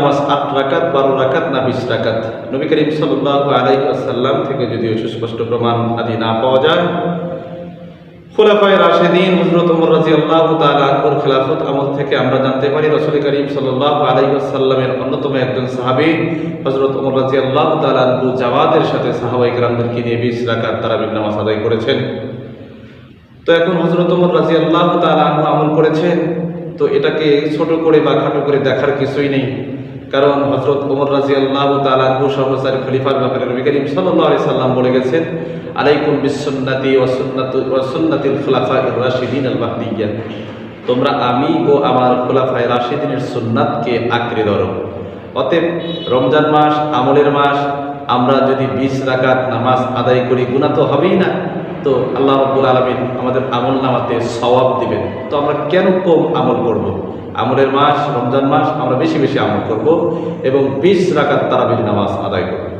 নামাজ আট রাকাত, বারো রাকাত না বিশ রাকাত? নবী করিম সাল্লাহ আলাই আসাল্লাম থেকে যদিও সুস্পষ্ট প্রমাণ আদি না পাওয়া যায়, খোলাফায় রাশেদিন হজরত ওমর রাজি আল্লাহ তালাহুর খেলাফত আমল থেকে আমরা জানতে পারি, রসুল করিম সাল্লাহ আলাই আসাল্লামের অন্যতম একজন সাহাবি হজরত ওমর রাজি আল্লাহ তালাহু জাওয়াদের সাথে সাহাবাই গ্রামদেরকে নিয়ে বিশ রাকাত তারা নামাজ আদায় করেছেন। তো এখন হজরত ওমর রাজি আল্লাহ তালাহু আমল করেছেন তো এটাকে ছোট করে বা খাটো করে দেখার কিছুই নেই। কারণ হজরত ওমর রাজি আল্লাহ তালাহু খলিফার ব্যাপারে নবী করিম সাল্লাহ আলি সাল্লাম বলে গেছেন, আলাইকুম বিসন্নাতি ওয়াসুন্নাতু ওয়াসুন্নাতিল রাশিদিন আল তোমরা আমি ও আমার খোলাফায় রাশিদিনের সুন্নাতকে আঁকড়ে ধরো। অতএব রমজান মাস, আমলের মাস, আমরা যদি বিশ রাকাত নামাজ আদায় করি গুণা তো হবেই না। তো আল্লাহ রব্বুল আলমিন আমাদের আমল নামাতে সওয়াব দিবেন। তো আমরা কেন কম আমল করব। আমলের মাস, রমজান মাস আমরা বেশি বেশি আমল করব এবং বিশ রাখার তারাবির নামাজ আদায় করব।